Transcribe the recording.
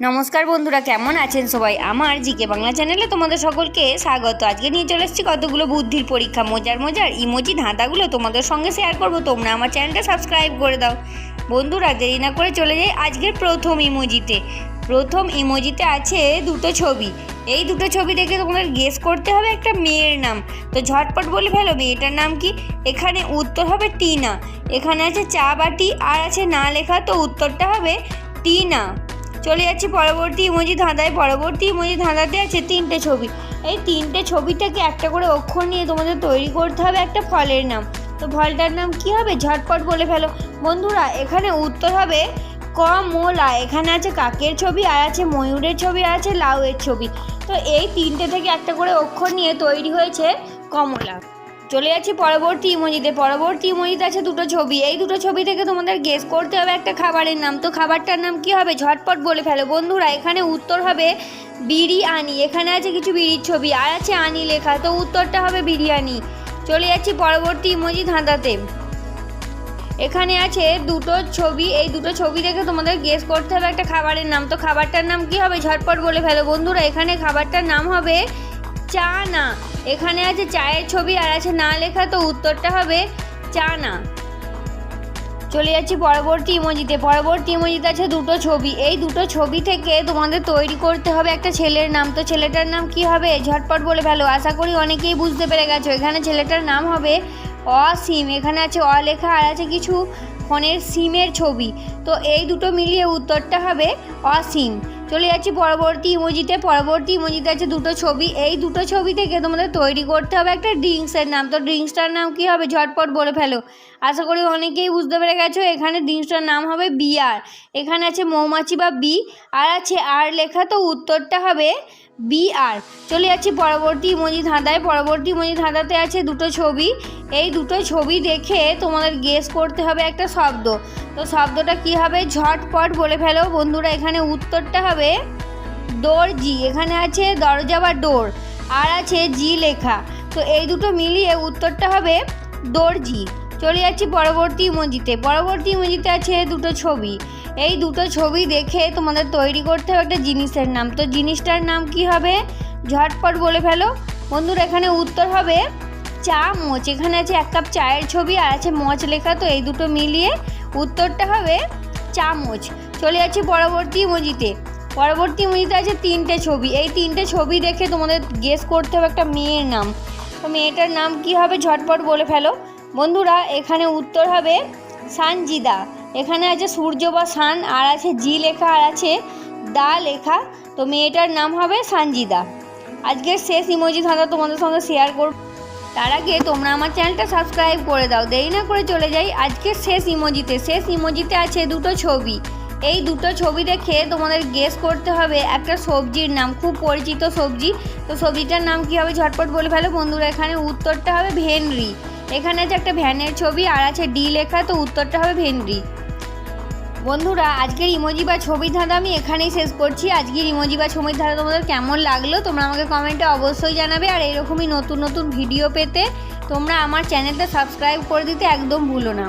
নমস্কার বন্ধুরা, কেমন আছেন সবাই? আমার জিকে বাংলা চ্যানেলে তোমাদের সকলকে স্বাগত। আজকে নিয়ে চলে এসেছি কতগুলো বুদ্ধির পরীক্ষা। মজার মজার ইমোজি ধাঁধাগুলো তোমাদের সঙ্গে শেয়ার করব। তোমরা আমার চ্যানেলটা সাবস্ক্রাইব করে দাও। বন্ধুরা, দেরি না করে চলে যাই আজকের প্রথম ইমোজিতে। প্রথম ইমোজিতে আছে দুটো ছবি। এই দুটো ছবি দেখে তোমাদের গেস করতে হবে একটা মেয়ের নাম। তো ঝটপট বলে ফেলো, মেয়েটার নাম কি? এখানে উত্তর হবে টিনা। এখানে আছে চা বাটি, আর আছে না লেখা, তো উত্তরটা হবে টিনা। চলে যাচ্ছি পরবর্তী ইমোজি ধাঁধায়। পরবর্তী ইমোজি ধাঁধাতে আছে তিনটে ছবি। এই তিনটে ছবিটাকে একটা করে অক্ষর নিয়ে তোমাদের তৈরি করতে হবে একটা ফলের নাম। তো ফলটার নাম কি হবে? ঝটপট বলে ফেলো। বন্ধুরা, এখানে উত্তর হবে ক কমলা এখানে আছে কাকের ছবি, আর আছে ময়ূরের ছবি, আর আছে লাউয়ের ছবি। তো এই তিনটে থেকে একটা করে অক্ষর নিয়ে তৈরি হয়েছে কমলা। চলে যাচ্ছি পরবর্তী ইমোজিতে। পরবর্তী ইমোজিতে আছে দুটো ছবি। এই দুটো ছবি থেকে তোমাদের গেস করতে হবে একটা খাবারের নাম। তো খাবারটার নাম কি হবে? ঝটপট বলে ফেলো। বন্ধুরা, এখানে উত্তর হবে বিরিয়ানি। এখানে আছে কিছু বিড়ির ছবি। আর আছে আনি লেখা। তো উত্তরটা হবে বিরিয়ানি। চলে যাচ্ছি পরবর্তী ইমোজি ধাঁধাতে। এখানে আছে দুটো ছবি। এই দুটো ছবি দেখে তোমাদের গেস করতে হবে একটা খাবারের নাম। তো খাবারটার নাম কি হবে? ঝটপট বলে ফেলো। বন্ধুরা, এখানে খাবারটার নাম হবে চা না। এখানে আছে চায়ের ছবি আর আছে না লেখা, তো উত্তরটা হবে চা না। চলে যাচ্ছি পরবর্তী ইমোজিতে। পরবর্তী ইমোজিতে আছে দুটো ছবি। এই দুটো ছবি থেকে তোমাদের তৈরি করতে হবে একটা ছেলের নাম। তো ছেলেটার নাম কি হবে? ঝটপট বলে ফেলো। আশা করি অনেকেই বুঝতে পেরে গেছো। এখানে ছেলেটার নাম হবে অসীম। এখানে আছে অ লেখা আর আছে কিছু ফোনের সিমের ছবি। তো এই দুটো মিলিয়ে উত্তরটা হবে অসীম। চলে যাচ্ছি পরবর্তী ইমোজিতে পরবর্তী ইমোজিতে আছে দুটো ছবি। এই দুটো ছবি থেকে তোমাদের তৈরি করতে হবে একটা ড্রিঙ্কসের নাম। তো ড্রিঙ্কসটার নাম কি হবে? ঝটপট বলে ফেলো। আশা করি অনেকেই বুঝতে পেরে গেছো, এখানে ড্রিঙ্কসটার নাম হবে বিয়ার এখানে আছে মৌমাছি বা বি আর আছে আর লেখা, তো উত্তরটা হবে বি আর। চলে যাচ্ছি পরবর্তী ইমোজি ধাঁধায়। পরবর্তী ইমোজি ধাঁধাতে আছে দুটো ছবি। এই দুটো ছবি দেখে তোমাদের গেস করতে হবে একটা শব্দ। তো শব্দটা কি হবে? ঝটপট বলে ফেলো। বন্ধুরা, এখানে উত্তরটা হবে দর্জি এখানে আছে দরজা বা ডোর। আর আছে জি লেখা। তো এই দুটো মিলিয়ে উত্তরটা হবে দর্জি চলে যাচ্ছি পরবর্তী ইমোজিতে। পরবর্তী ইমোজিতে আছে দুটো ছবি। এই দুটো ছবি দেখে তোমাদের তৈরি করতে হবে একটা জিনিসের নাম। তো জিনিসটার নাম কি হবে? ঝটপট বলে ফেলো। বন্ধুরা, এখানে উত্তর হবে চামচ এখানে আছে এক কাপ চায়ের ছবি আর আছে মচ লেখা, তো এই দুটো মিলিয়ে উত্তরটা হবে চামচ চলে যাচ্ছি পরবর্তী ইমোজিতে। পরবর্তী ইমোজিতে আছে তিনটে ছবি। এই তিনটে ছবি দেখে তোমাদের গেস করতে হবে একটা মেয়ের নাম। তো মেয়েটার নাম কি হবে ঝটপট বলে ফেলো। বন্ধুরা, এখানে উত্তর হবে সানজিদা। এখানে আছে সূর্য বা সান, আর আছে জি লেখা, আর আছে দা লেখা। তো মেয়েটার নাম হবে সানজিদা। আজকের শেষ ইমোজি ধাঁধা তোমাদের সঙ্গে শেয়ার করব। তার আগে তোমরা আমার চ্যানেলটা সাবস্ক্রাইব করে দাও। দেরি না করে চলে যাই আজকের শেষ ইমোজিতে। শেষ ইমোজিতে আছে দুটো ছবি। এই দুটো ছবি দেখে তোমাদের গেস করতে হবে একটা সবজির নাম, খুব পরিচিত সবজি। তো সবজিটার নাম কি হবে ঝটপট বলে ফেলো? বন্ধুরা, এখানে উত্তরটা হবে ভেনরি এখানে আছে একটা ভ্যানের ছবি আর আছে ডি লেখা, তো উত্তরটা হবে ভেনরি বন্ধুরা, আজকের ইমোজি বা ছবি ধাঁধা আমি এখানেই শেষ করছি। আজকের ইমোজি বা ছবির ধাঁধা তোমাদের কেমন লাগল, তোমরা আমাকে কমেন্টে অবশ্যই জানাবে। আর এরকমই নতুন নতুন ভিডিও পেতে তোমরা আমার চ্যানেলটা সাবস্ক্রাইব করে দিতে একদম ভুলো না।